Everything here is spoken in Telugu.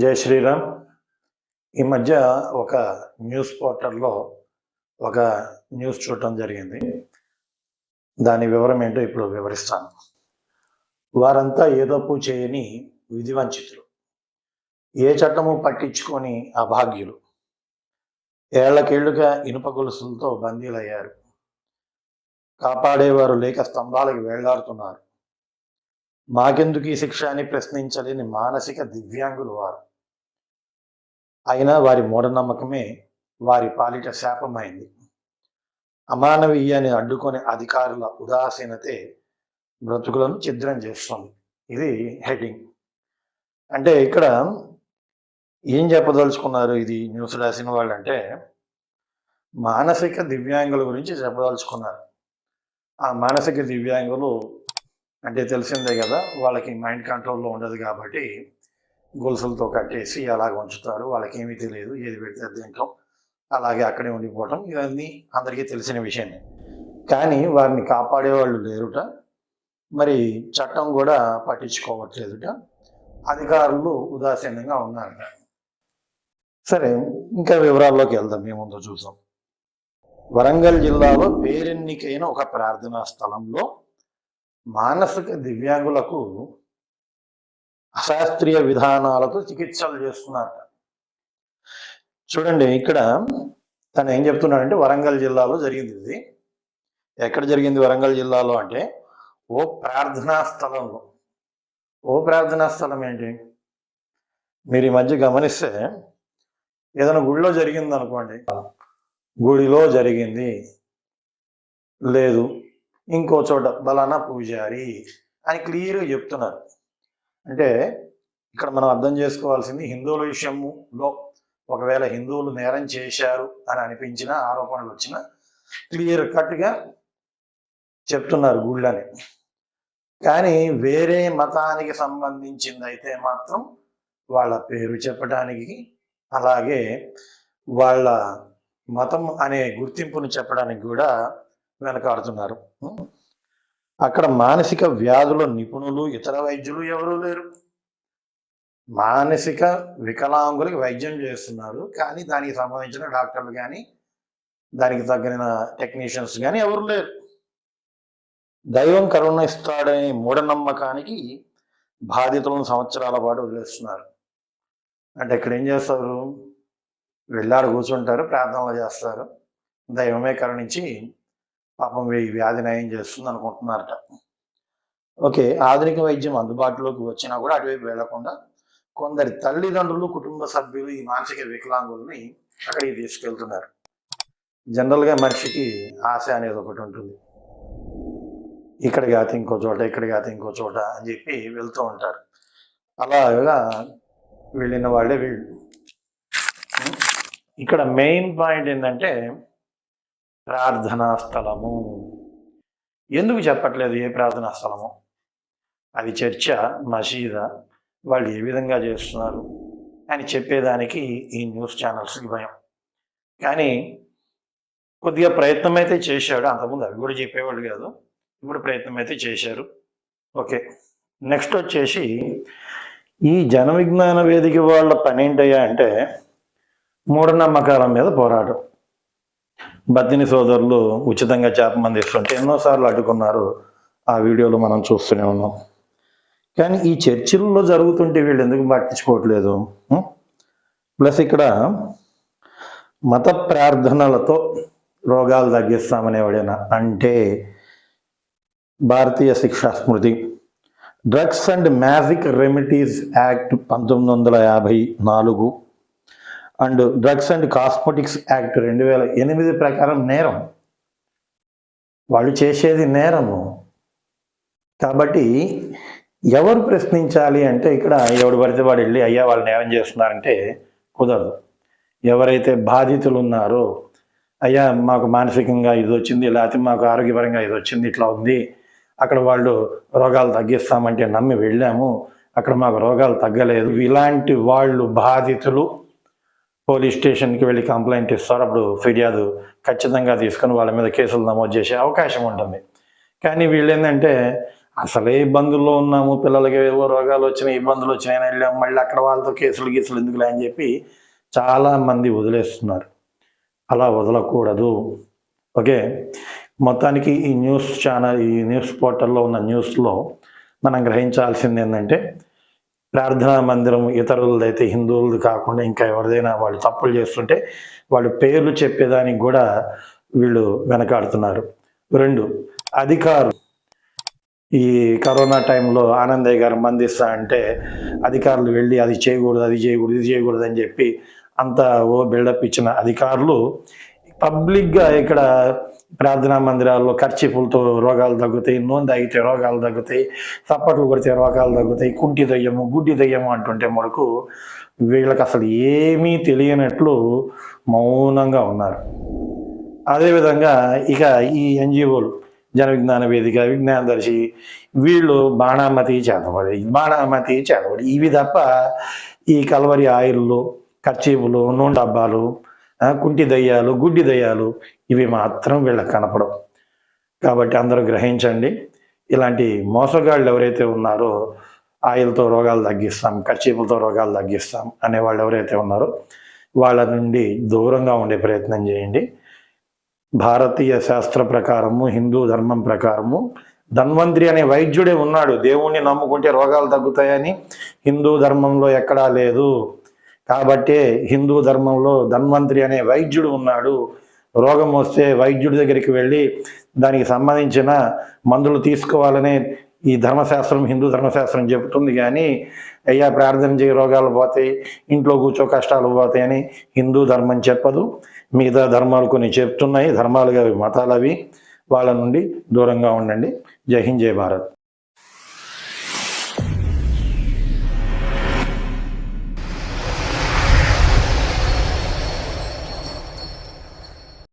జై శ్రీరామ్. ఈ మధ్య ఒక న్యూస్ పోర్టల్లో ఒక న్యూస్ చూడటం జరిగింది. దాని వివరం ఏంటో ఇప్పుడు వివరిస్తాను. వారంతా ఏదోపు చేయని విధివంచితులు. ఏ చట్టము పట్టించుకొని అభాగ్యులు. ఏళ్ళకేళ్ళుగా ఇనుప గొలుసులతో బందీలయ్యారు. కాపాడేవారు లేక స్తంభాలకు వేళ్ళాడుతున్నారు. మాకెందుకు ఈ శిక్ష అని ప్రశ్నించలేని మానసిక దివ్యాంగులు వారు. అయినా వారి మూఢనమ్మకమే వారి పాలిట శాపమైంది. అమానవీయాన్ని అడ్డుకొని అధికారుల ఉదాసీనతే బ్రతుకులను ఛిద్రం చేస్తుంది. ఇది హెడ్డింగ్. అంటే ఇక్కడ ఏం చెప్పదలుచుకున్నారు ఇది న్యూస్ రాసిన వాళ్ళు అంటే మానసిక దివ్యాంగుల గురించి చెప్పదలుచుకున్నారు. ఆ మానసిక దివ్యాంగులు అంటే తెలిసిందే కదా వాళ్ళకి మైండ్ కంట్రోల్లో ఉండదు కాబట్టి గొలుసులతో కట్టేసి అలాగ ఉంచుతారు. వాళ్ళకి ఏమీ తెలియదు ఏది పెడితే అది తింటాం. అలాగే అక్కడే ఉండిపోవటం. ఇవన్నీ అందరికీ తెలిసిన విషయమే. కానీ వారిని కాపాడేవాళ్ళు లేరుట. మరి చట్టం కూడా పట్టించుకోవట్లేదుట. అధికారులు ఉదాసీనంగా ఉన్నారట. సరే ఇంకా వివరాల్లోకి వెళ్దాం. మేముందో చూసాం వరంగల్ జిల్లాలో పేరెన్నికైన ఒక ప్రార్థనా స్థలంలో మానసిక దివ్యాంగులకు అశాస్త్రీయ విధానాలతో చికిత్సలు చేస్తున్నారట. చూడండి ఇక్కడ తను ఏం చెప్తున్నాడంటే వరంగల్ జిల్లాలో జరిగింది ఇది. ఎక్కడ జరిగింది వరంగల్ జిల్లాలో అంటే ఓ ప్రార్థనా స్థలంలో. ఓ ప్రార్థనా స్థలం ఏంటి? మీరు ఈ మధ్య గమనిస్తే ఏదైనా గుడిలో జరిగింది అనుకోండి గుడిలో జరిగింది. లేదు ఇంకో చోట బలానా పూజారి అని క్లియర్గా చెప్తున్నారు. అంటే ఇక్కడ మనం అర్థం చేసుకోవాల్సింది హిందువుల విషయంలో ఒకవేళ హిందువులు నేరం చేశారు అని అనిపించిన ఆరోపణలు వచ్చిన క్లియర్ కట్గా చెప్తున్నారు గుళ్ళని. కానీ వేరే మతానికి సంబంధించింది అయితే మాత్రం వాళ్ళ పేరు చెప్పడానికి అలాగే వాళ్ళ మతం అనే గుర్తింపును చెప్పడానికి కూడా వెనకాడుతున్నారు. అక్కడ మానసిక వ్యాధుల నిపుణులు ఇతర వైద్యులు ఎవరూ లేరు. మానసిక వికలాంగులకి వైద్యం చేస్తున్నారు. కానీ దానికి సంబంధించిన డాక్టర్లు కానీ దానికి తగిన టెక్నీషియన్స్ కానీ ఎవరు లేరు. దైవం కరుణ ఇస్తాడనే మూఢనమ్మకానికి బాధితులను సంవత్సరాల పాటు వదిలేస్తున్నారు. అంటే ఇక్కడ ఏం చేస్తారు? వెళ్ళాడు కూర్చుంటారు ప్రార్థనలు చేస్తారు. దైవమే కరుణించి పాపం ఈ వ్యాధి నయం చేస్తుంది అనుకుంటున్నారట. ఓకే ఆధునిక వైద్యం అందుబాటులోకి వచ్చినా కూడా అటువైపు వెళ్ళకుండా కొందరి తల్లిదండ్రులు కుటుంబ సభ్యులు ఈ మానసిక వికలాంగుల్ని అక్కడికి తీసుకెళ్తున్నారు. జనరల్గా మనిషికి ఆశ అనేది ఒకటి ఉంటుంది. ఇక్కడ కాదు ఇంకో చోట ఇక్కడ కాదు ఇంకో చోట అని చెప్పి వెళ్తూ ఉంటారు. అలాగా వెళ్ళిన వాళ్ళే వీళ్ళు. ఇక్కడ మెయిన్ పాయింట్ ఏంటంటే ప్రార్థనా స్థలము. ఎందుకు చెప్పట్లేదు ఏ ప్రార్థనా స్థలము? అది చర్చ మసీదా వాళ్ళు ఏ విధంగా చేస్తున్నారు అని చెప్పేదానికి ఈ న్యూస్ ఛానల్స్కి భయం. కానీ కొద్దిగా ప్రయత్నం అయితే చేశాడు. అంతకుముందు అవి కూడా చెప్పేవాళ్ళు కాదు. ఇప్పుడు ప్రయత్నం అయితే చేశారు. ఓకే. నెక్స్ట్ వచ్చేసి ఈ జన విజ్ఞాన వేదిక వాళ్ళ పని ఏంటయ్యా అంటే మూఢనమ్మకాల మీద పోరాటం. బద్దిని సోదరులు ఉచితంగా చేప మందిస్తుంటే ఎన్నోసార్లు అడ్డుకున్నారు. ఆ వీడియోలు మనం చూస్తూనే ఉన్నాం. కానీ ఈ చర్చిల్లో జరుగుతుంటే వీళ్ళు ఎందుకు పట్టించుకోవట్లేదు? ప్లస్ ఇక్కడ మత ప్రార్థనలతో రోగాలు తగ్గిస్తామనేవాడైనా? అంటే Bharatiya Shiksha Smriti. Drugs and magic remedies act పంతొమ్మిది వందల యాభై నాలుగు and drugs and cosmetics act రెండు వేల ఎనిమిది ప్రకారం నేరం. వాళ్ళు చేసేది నేరము. కాబట్టి ఎవరు ప్రశ్నించాలి అంటే ఇక్కడ ఎవడు పడితే వాడు వెళ్ళి అయ్యా వాళ్ళు నేరం చేస్తున్నారంటే కుదరదు. ఎవరైతే బాధితులు ఉన్నారో అయ్యా మాకు మానసికంగా ఇది వచ్చింది లేకపోతే మాకు ఆరోగ్యపరంగా ఇది వచ్చింది ఇట్లా ఉంది. అక్కడ వాళ్ళు రోగాలు తగ్గిస్తామంటే నమ్మి వెళ్ళాము. అక్కడ మాకు రోగాలు తగ్గలేదు. ఇలాంటి వాళ్ళు బాధితులు పోలీస్ స్టేషన్కి వెళ్ళి కంప్లైంట్ ఇస్తారు. అప్పుడు ఫిర్యాదు ఖచ్చితంగా తీసుకొని వాళ్ళ మీద కేసులు నమోదు చేసే అవకాశం ఉంటుంది. కానీ వీళ్ళు ఏంటంటే అసలే ఇబ్బందుల్లో ఉన్నాము పిల్లలకి ఏవో రోగాలు వచ్చినాయి ఇబ్బందులు వచ్చినాయని వెళ్ళాము మళ్ళీ అక్కడ వాళ్ళతో కేసులు గీసులు ఎందుకులే అని చెప్పి చాలా మంది వదిలేస్తున్నారు. అలా వదలకూడదు. ఓకే? మొత్తానికి ఈ న్యూస్ ఛానల్ ఈ న్యూస్ పోర్టల్లో ఉన్న న్యూస్లో మనం గ్రహించాల్సింది ఏంటంటే ప్రార్థనా మందిరం ఇతరులదైతే హిందువులది కాకుండా ఇంకా ఎవరిదైనా వాళ్ళు తప్పులు చేస్తుంటే వాళ్ళు పేర్లు చెప్పేదానికి కూడా వీళ్ళు వెనకాడుతున్నారు. రెండు అధికారులు. ఈ కరోనా టైంలో ఆనందయ్య గారు మందిస్తా అంటే అధికారులు వెళ్ళి అది చేయకూడదు అది చేయకూడదు ఇది చేయకూడదు అని చెప్పి అంత ఓ బిల్డప్ ఇచ్చిన అధికారులు పబ్లిక్గా ఇక్కడ ప్రార్థనా మందిరాల్లో ఖర్చీపులతో రోగాలు తగ్గుతాయి నూనె తాగితే రోగాలు తగ్గుతాయి చప్పట్లు కొడితే రోగాలు తగ్గుతాయి కుంటి దయ్యము గుడ్డి దయ్యము అంటుంటే మనకు వీళ్ళకి అసలు ఏమీ తెలియనట్లు మౌనంగా ఉన్నారు. అదేవిధంగా ఇక ఈ ఎన్జిఓలు జన విజ్ఞాన వేదిక విజ్ఞానదర్శి వీళ్ళు బాణామతి చేతబడి బాణామతి చేతబడి. ఇవి తప్ప ఈ కలవరి ఆయిల్లు కర్చీపులు నూనె డబ్బాలు కుంటి దయ్యాలు గుడ్డి దయ్యాలు ఇవి మాత్రం వీళ్ళకి కనపడవు. కాబట్టి అందరూ గ్రహించండి ఇలాంటి మోసగాళ్ళు ఎవరైతే ఉన్నారో ఆయిల్తో రోగాలు తగ్గిస్తాం కర్చీపులతో రోగాలు తగ్గిస్తాం అనే వాళ్ళు ఎవరైతే ఉన్నారో వాళ్ళ నుండి దూరంగా ఉండే ప్రయత్నం చేయండి. భారతీయ శాస్త్ర ప్రకారము హిందూ ధర్మం ప్రకారము ధన్వంతరి అనే వైద్యుడే ఉన్నాడు. దేవుణ్ణి నమ్ముకుంటే రోగాలు తగ్గుతాయని హిందూ ధర్మంలో ఎక్కడా లేదు. కాబట్టే హిందూ ధర్మంలో ధన్వంతరి అనే వైద్యుడు ఉన్నాడు. రోగం వస్తే వైద్యుడి దగ్గరికి వెళ్ళి దానికి సంబంధించిన మందులు తీసుకోవాలనే ఈ ధర్మశాస్త్రం హిందూ ధర్మశాస్త్రం చెబుతుంది కానీ అయ్యా ప్రార్థన చేయ రోగాలు పోతాయి ఇంట్లో కూర్చో కష్టాలు పోతాయి అని హిందూ ధర్మం చెప్పదు. మిగతా ధర్మాలు కొన్ని చెప్తున్నాయి. ధర్మాలుగా అవి మతాలు అవి. వాళ్ళ నుండి దూరంగా ఉండండి. జై హింద్ జై భారత్.